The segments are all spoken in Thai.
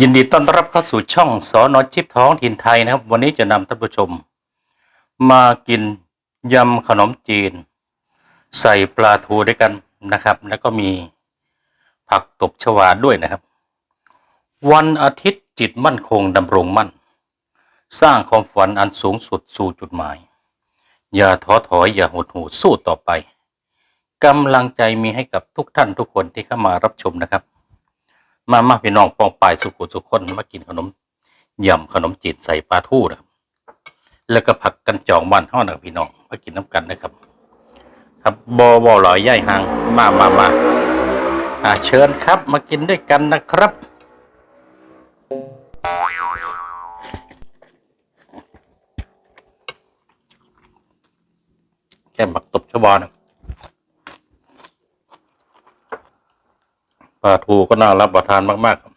ยินดีต้อนรับเข้าสู่ช่องสอนอชิปท้องถิ่นไทยนะครับ วันนี้จะนำท่านผู้ชม มากินยำขนมจีน ใส่ปลาทูด้วยกันนะครับ แล้วก็มีผักตบชวาด้วยนะครับ วันอาทิตย์จิตมั่นคงดำรงมั่น สร้างความฝันอันสูงสุดสู่จุดหมาย อย่าท้อถอยอย่าหดหู่สู้ต่อไปกำลังใจมีให้กับทุกท่านทุกคนที่เข้ามารับชมนะครับ มามาพี่น้องปองปลายสุขุสุขคนมากินขนมยำขนมจีนใส่ปลาทูนะแล้วก็ผักกันจองบ้านห้อนะครับพี่น้องมากินน้ำกันนะครับ ครับบอบอหลอยย่ายหางมามามาอ่าเชิญครับ มากินด้วยกันนะครับแค่หมักตบชวานะ ปลาทูก็น่ารับประทานมากๆครับ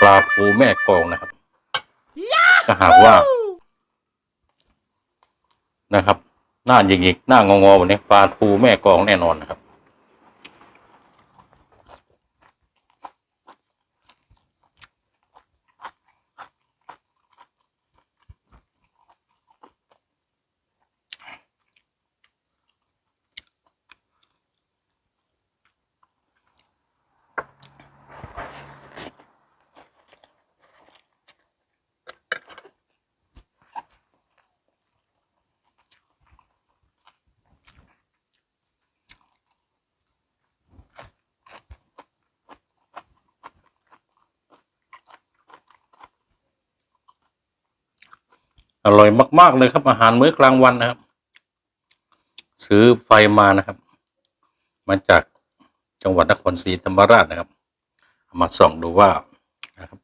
ปลาทูแม่กองนะครับถ้าหากว่า นะครับ หน้าหยิกๆหน้างองอๆแบบนี้ปลาทูแม่กองแน่นอนนะครับ อร่อยมาก ๆ เลยครับ อาหารมื้อกลางวันนะครับ ซื้อไฟมานะครับ มาจากจังหวัดนครศรีธรรมราชนะครับามาส่องดูว่านะครับ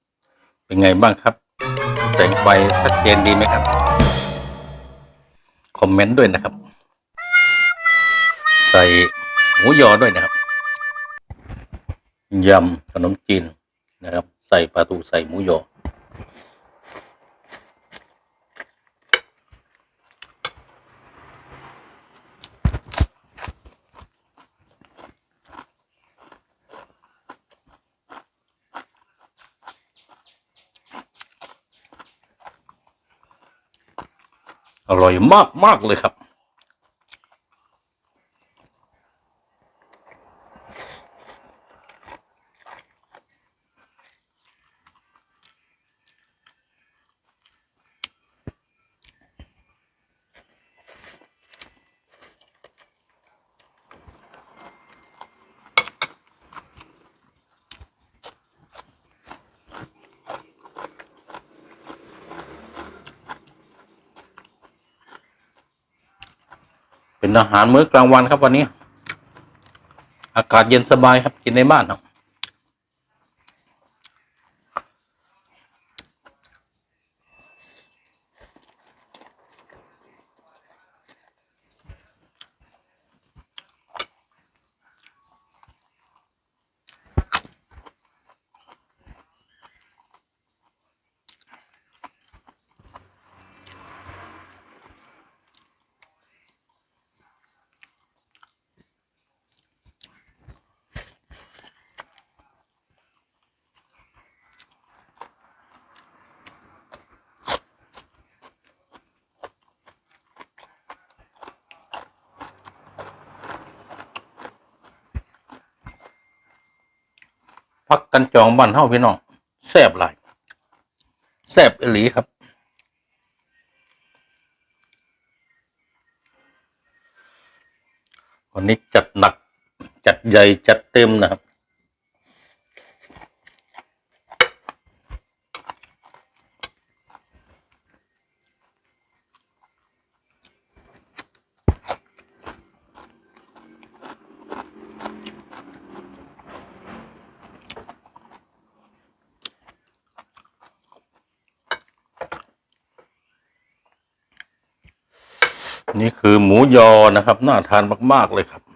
เป็นไงบ้างครับ แสงไฟชัดเจนดีไหมครับ คอมเมนต์ด้วยนะครับ ใส่หมูยอด้วยนะครับยำขนมจีนนะครับ ใส่ปลาทูใส่หมูยอ อร่อยมากมากเลยครับ เป็นอาหารมื้อกลางวันครับวันนี้ อากาศเย็นสบายครับกินในบ้านครับ พักกันจองบ้านเฮาพี่น้องแซ่บหลายแซ่บอหลีครับ วันนี้จัดหนัก จัดใหญ่จัดเต็มนะครับ นี่คือหมูยอนะครับ น่าทานมาก ๆ เลยครับ อ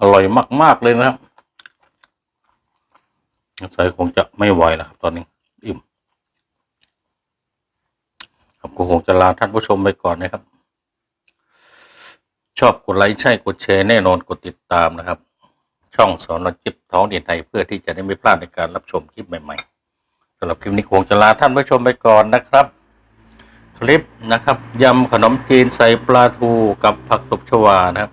อร่อยมาก ๆ เลยนะครับใส่คงจะไม่ไหวแล้วครับ ตอนนี้ อิ่มครับก็คงจะลาท่านผู้ชมไปก่อนนะครับ ชอบกดไลค์ใช่กดแชร์แน่นอนกดติดตามนะครับ ช่องสอนอจิบท้องเดียนไทยเพื่อที่จะได้ไม่พลาดในการรับชมคลิปใหม่ๆสำหรับคลิปนี้คงจะลาท่านผู้ชมไปก่อนนะครับ คลิปนะครับยำขนมจีนใส่ปลาทูกับผักตบชวานะครับ